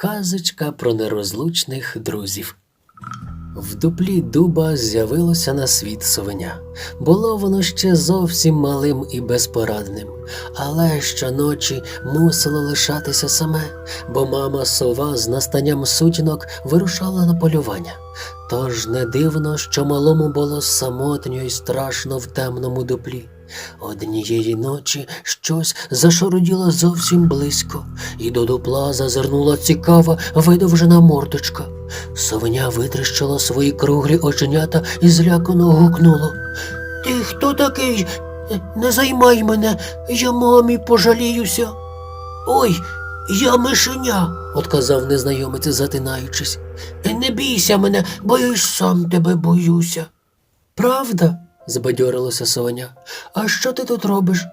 Казочка про нерозлучних друзів. В дуплі дуба з'явилося на світ совеня. Було воно ще зовсім малим і безпорадним, але щоночі мусило лишатися саме, бо мама сова з настанням сутінок вирушала на полювання. Тож не дивно, що малому було самотньо і страшно в темному дуплі. Однієї ночі щось зашаруділо зовсім близько, і до дупла зазирнула цікава видовжена мордочка. Совеня витріщила свої круглі оченята і злякано гукнуло. Ти хто такий? Не займай мене, я мамі пожаліюся. Ой, я мишеня, отказав незнайомець, затинаючись. Не бійся мене, бо я й сам тебе боюся. Правда? Збадьорилося совеня. А що ти тут робиш?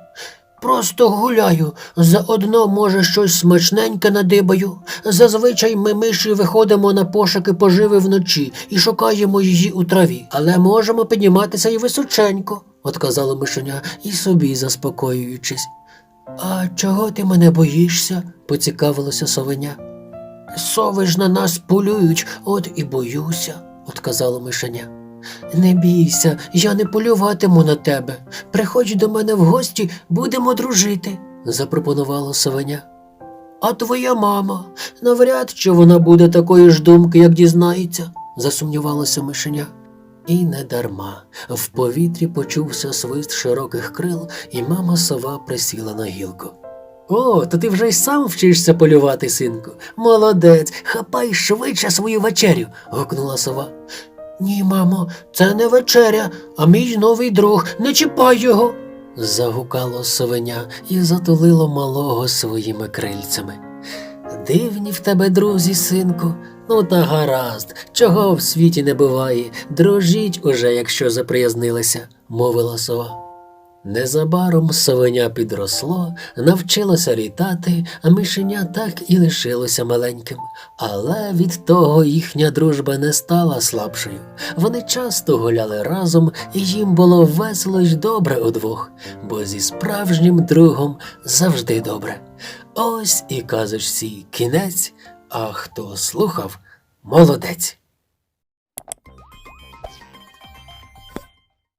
Просто гуляю, заодно, може, щось смачненьке надибаю. Зазвичай ми миші виходимо на пошуки поживи вночі і шукаємо її у траві, але можемо підніматися і височенько, отказало мишеня і собі заспокоюючись. А чого ти мене боїшся? поцікавилося совеня. Сови ж на нас полюють, от і боюся, отказало мишеня. Не бійся, я не полюватиму на тебе. Приходь до мене в гості, будемо дружити, запропонувало совеня. А твоя мама, навряд чи вона буде такої ж думки, як дізнається, засумнівалося мишеня. І не дарма. В повітрі почувся свист широких крил, і мама сова присіла на гілку. О, то ти вже й сам вчишся полювати, синку. Молодець, хапай швидше свою вечерю. гукнула сова. Ні, мамо, це не вечеря, а мій новий друг. Не чіпай його. загукало совеня і затулило малого своїми крильцями. Дивні в тебе друзі, синку. Ну та гаразд, чого в світі не буває, дрожіть уже, якщо заприязнилися, мовила сова. Незабаром совеня підросло, навчилося літати, а мишеня так і лишилося маленьким. Але від того їхня дружба не стала слабшою. Вони часто гуляли разом, і їм було весело й добре удвох, бо зі справжнім другом завжди добре. Ось і казочці кінець, а хто слухав, молодець.